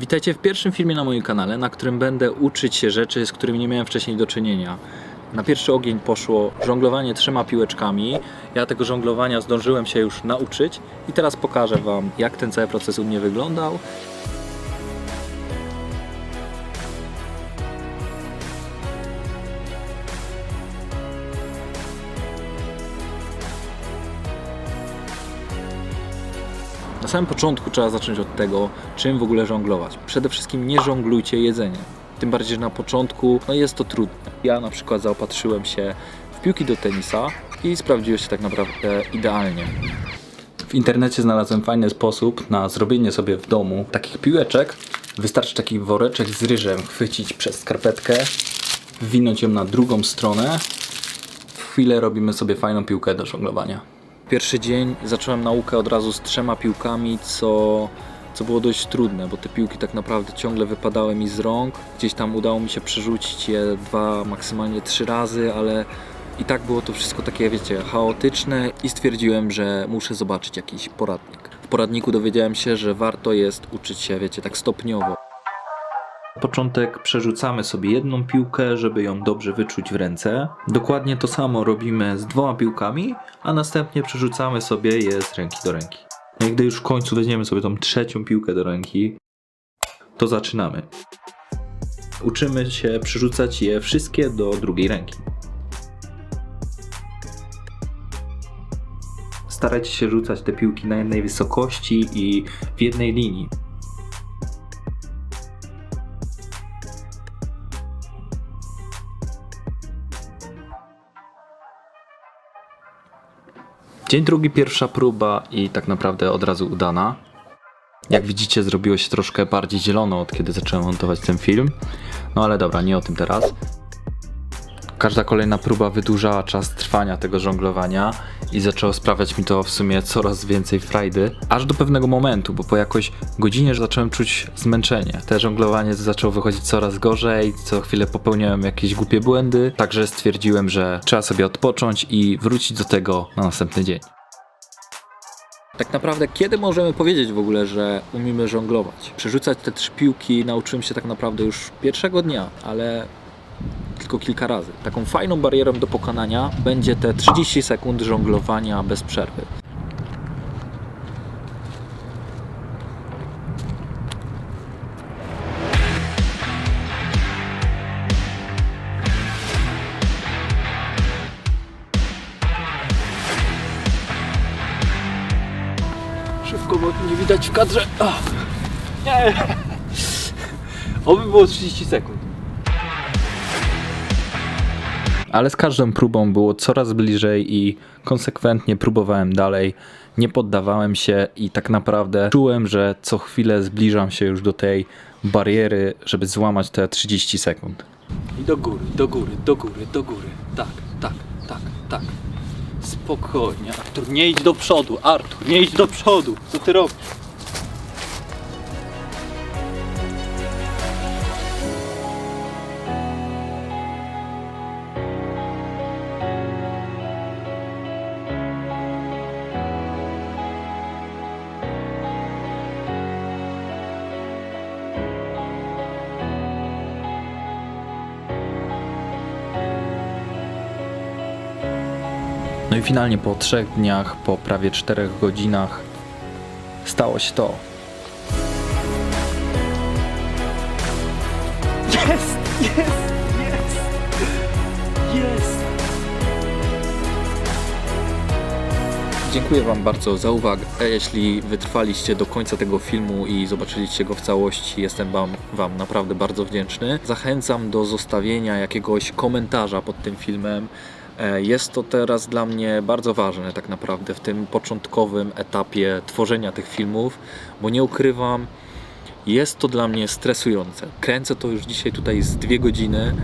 Witajcie w pierwszym filmie na moim kanale, na którym będę uczyć się rzeczy, z którymi nie miałem wcześniej do czynienia. Na pierwszy ogień poszło żonglowanie trzema piłeczkami. Ja tego żonglowania zdążyłem się już nauczyć i teraz pokażę Wam, jak ten cały proces u mnie wyglądał. Samym początku trzeba zacząć od tego, czym w ogóle żonglować. Przede wszystkim nie żonglujcie jedzeniem. Tym bardziej, że na początku no jest to trudne. Ja na przykład zaopatrzyłem się w piłki do tenisa i sprawdziło się tak naprawdę idealnie. W internecie znalazłem fajny sposób na zrobienie sobie w domu takich piłeczek. Wystarczy taki woreczek z ryżem chwycić przez skarpetkę, wwinąć ją na drugą stronę. W chwilę robimy sobie fajną piłkę do żonglowania. Pierwszy dzień zacząłem naukę od razu z trzema piłkami, co, co było dość trudne, bo te piłki tak naprawdę ciągle wypadały mi z rąk. Gdzieś tam udało mi się przerzucić je dwa, maksymalnie trzy razy, ale i tak było to wszystko takie, wiecie, chaotyczne i stwierdziłem, że muszę zobaczyć jakiś poradnik. W poradniku dowiedziałem się, że warto jest uczyć się, wiecie, tak stopniowo. Początek przerzucamy sobie jedną piłkę, żeby ją dobrze wyczuć w ręce. Dokładnie to samo robimy z dwoma piłkami, a następnie przerzucamy sobie je z ręki do ręki. No i gdy już w końcu weźmiemy sobie tą trzecią piłkę do ręki, to zaczynamy. Uczymy się przerzucać je wszystkie do drugiej ręki. Starajcie się rzucać te piłki na jednej wysokości i w jednej linii. Dzień drugi, pierwsza próba i tak naprawdę od razu udana. Jak widzicie, zrobiło się troszkę bardziej zielono od kiedy zacząłem montować ten film. No ale dobra, nie o tym teraz. Każda kolejna próba wydłużała czas trwania tego żonglowania i zaczęło sprawiać mi to w sumie coraz więcej frajdy, aż do pewnego momentu, bo po jakoś godzinie zacząłem czuć zmęczenie. Te żonglowanie zaczęło wychodzić coraz gorzej, co chwilę popełniałem jakieś głupie błędy, także stwierdziłem, że trzeba sobie odpocząć i wrócić do tego na następny dzień. Tak naprawdę, kiedy możemy powiedzieć w ogóle, że umiemy żonglować? Przerzucać te trzy piłki nauczyłem się tak naprawdę już pierwszego dnia, ale tylko kilka razy. Taką fajną barierą do pokonania będzie te 30 sekund żonglowania bez przerwy. Szybko, bo nie widać w kadrze. Ach. Nie! Oby było 30 sekund. Ale z każdą próbą było coraz bliżej i konsekwentnie próbowałem dalej. Nie poddawałem się i tak naprawdę czułem, że co chwilę zbliżam się już do tej bariery, żeby złamać te 30 sekund. I do góry, do góry, do góry, do góry. Tak, tak, tak, tak. Spokojnie, Artur, nie idź do przodu. Artur, nie idź do przodu. Co ty robisz? No i finalnie po trzech dniach, po prawie czterech godzinach stało się to. Jest! Jest! Jest! Jest! Dziękuję Wam bardzo za uwagę. Jeśli wytrwaliście do końca tego filmu i zobaczyliście go w całości, jestem Wam, wam naprawdę bardzo wdzięczny. Zachęcam do zostawienia jakiegoś komentarza pod tym filmem. E, Jest to teraz dla mnie bardzo ważne, tak naprawdę, w tym początkowym etapie tworzenia tych filmów, bo nie ukrywam, jest to dla mnie stresujące. Kręcę to już dzisiaj tutaj z dwie godziny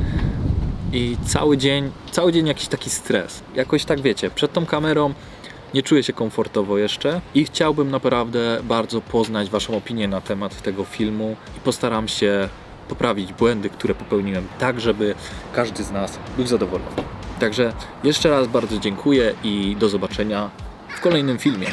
i cały dzień, cały dzień jakiś taki stres. Jakoś tak wiecie, przed tą kamerą nie czuję się komfortowo jeszcze i chciałbym naprawdę bardzo poznać Waszą opinię na temat tego filmu i postaram się poprawić błędy, które popełniłem, tak żeby każdy z nas był zadowolony. Także jeszcze raz bardzo dziękuję i do zobaczenia w kolejnym filmie.